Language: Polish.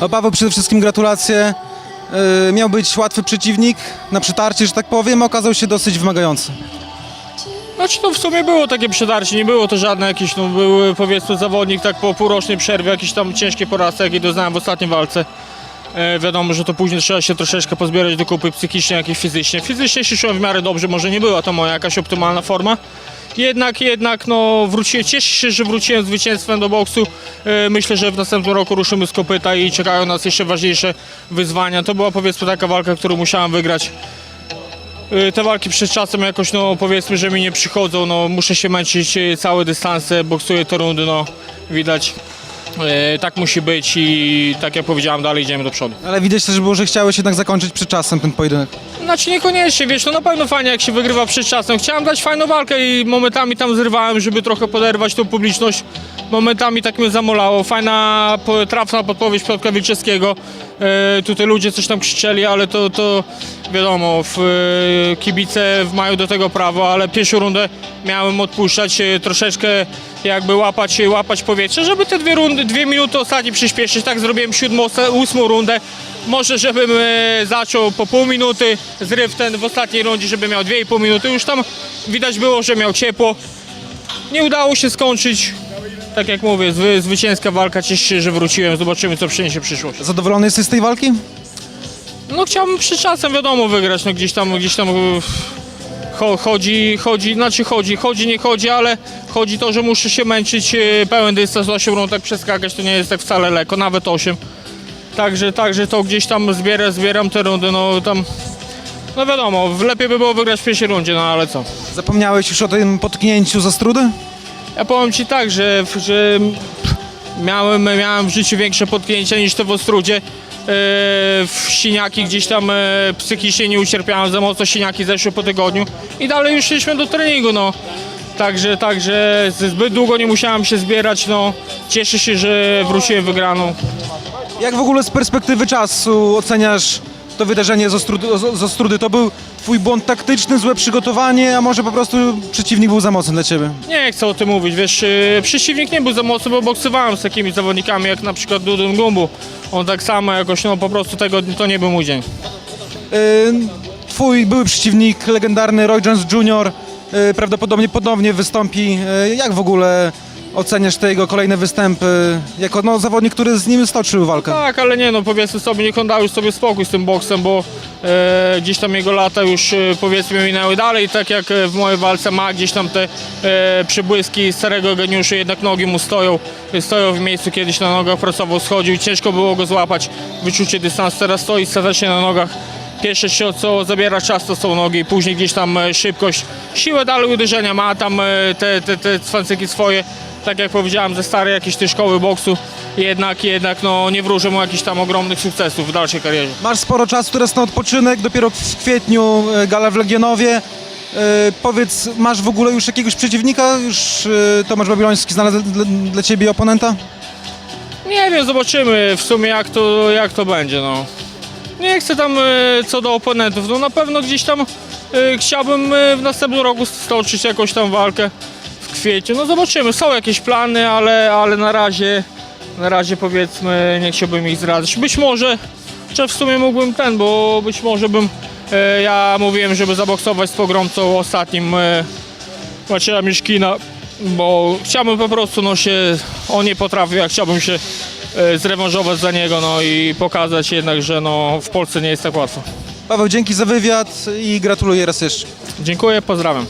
A Paweł, przede wszystkim gratulacje. Yy, miał być łatwy przeciwnik na przytarcie, że tak powiem, okazał się dosyć wymagający. Znaczy to w sumie było takie przetarcie, nie było to żadne jakieś, no był powiedzmy zawodnik tak po półrocznej przerwie, jakieś tam ciężkie porażki, jakie doznałem w ostatniej walce. E, wiadomo, że to później trzeba się troszeczkę pozbierać do kupy psychicznie, jak i fizycznie. Fizycznie się czułem w miarę dobrze, może nie była to moja jakaś optymalna forma. Jednak, jednak, no wróciłem, cieszę się, że wróciłem zwycięstwem do boksu. E, myślę, że w następnym roku ruszymy z kopyta i czekają nas jeszcze ważniejsze wyzwania. To była powiedzmy taka walka, którą musiałem wygrać. Y, Te walki przed czasem jakoś, no powiedzmy, że mi nie przychodzą, no muszę się męczyć y, całe dystanse, boksuję te rundy, no widać. Y, Tak musi być i tak jak powiedziałem, dalej idziemy do przodu. Ale widać też było, że chciałeś jednak zakończyć przed czasem ten pojedynek. Znaczy niekoniecznie, wiesz, no na pewno fajnie jak się wygrywa przed czasem. Chciałem dać fajną walkę i momentami tam zrywałem, żeby trochę poderwać tą publiczność. Momentami tak mnie zamolało. Fajna, po- trafna podpowiedź Piotra Wilczewskiego. E, tutaj ludzie coś tam krzyczeli, ale to, to wiadomo, w, e, kibice mają do tego prawo, ale pierwszą rundę miałem odpuszczać, e, troszeczkę jakby łapać, łapać powietrze, żeby te dwie rundy, dwie minuty ostatnie przyspieszyć. Tak zrobiłem siódmą, ósmą rundę. Może żebym e, zaczął po pół minuty, zryw ten w ostatniej rundzie, żeby miał 2,5 minuty. Już tam widać było, że miał ciepło. Nie udało się skończyć. Tak jak mówię, zwy, zwycięska walka, cieszę się, że wróciłem. Zobaczymy, co przyniesie przyszłość. Zadowolony jesteś z tej walki? No chciałbym przed czasem, wiadomo, wygrać. No gdzieś tam, gdzieś tam chodzi, chodzi, znaczy chodzi, chodzi, nie chodzi, ale chodzi to, że muszę się męczyć e, pełen dystans, 8 rund tak przeskakać, to nie jest tak wcale lekko, nawet 8. Także, także to gdzieś tam zbieram, zbieram te rundy, no tam, no wiadomo, lepiej by było wygrać w pierwszej rundzie, no ale co. Zapomniałeś już o tym potknięciu za strudy? Ja powiem Ci tak, że, że miałem, miałem w życiu większe potknięcia niż te w Ostrudzie. E, W siniaki gdzieś tam e, psychicznie nie ucierpiałem za mocno, siniaki zeszły po tygodniu i dalej już szliśmy do treningu, no. Także, także zbyt długo nie musiałem się zbierać, no. Cieszę się, że wróciłem wygraną. Jak w ogóle z perspektywy czasu oceniasz to wydarzenie z Ostrudy? z Ostrudy? To był twój błąd taktyczny, złe przygotowanie, a może po prostu przeciwnik był za mocny dla ciebie? Nie chcę o tym mówić, wiesz, yy, przeciwnik nie był za mocny, bo boksowałem z takimi zawodnikami jak na przykład Dudun Gumbu. On tak samo jakoś, no po prostu tego, to nie był mój dzień. Yy, Twój były przeciwnik, legendarny Roy Jones Jr. yy, prawdopodobnie ponownie wystąpi. Yy, Jak w ogóle oceniasz te jego kolejne występy jako no, zawodnik, który z nim stoczył walkę? Tak, ale nie no, powiedzmy sobie, niech on dał już sobie spokój z tym boksem, bo e, gdzieś tam jego lata już e, powiedzmy minęły dalej, tak jak e, w mojej walce ma gdzieś tam te e, przybłyski starego geniuszu, jednak nogi mu stoją, stoją w miejscu, kiedyś na nogach pracował, schodził, ciężko było go złapać, wyczucie dystansu, teraz stoi statecznie na nogach. Pierwsze co- co zabiera czas to są nogi, później gdzieś tam e, szybkość, siłę dalej uderzenia ma, tam e, te, te, te cwancyki swoje, tak jak powiedziałem, ze starej jakiejś tej szkoły boksu, jednak, jednak no, nie wróżę mu jakichś tam ogromnych sukcesów w dalszej karierze. Masz sporo czasu teraz na odpoczynek, dopiero w kwietniu e, gala w Legionowie. E, Powiedz, masz w ogóle już jakiegoś przeciwnika? Już e, Tomasz Babiloński znalazł dla, dla ciebie oponenta? Nie wiem, zobaczymy w sumie jak to, jak to będzie, no. Nie chcę tam e, co do oponentów, no na pewno gdzieś tam e, chciałbym e, w następnym roku stoczyć jakąś tam walkę w kwieciu. No zobaczymy, są jakieś plany, ale, ale na razie, na razie powiedzmy nie chciałbym ich zdradzać. Być może, że w sumie mógłbym ten, bo być może bym, ja mówiłem, żeby zaboksować z pogromcą ostatnim e, Macieja Miszkina, bo chciałbym po prostu, no się, on nie potrafił, ja chciałbym się e, zrewanżować za niego, no i pokazać jednak, że no w Polsce nie jest tak łatwo. Paweł, dzięki za wywiad i gratuluję raz jeszcze. Dziękuję, pozdrawiam.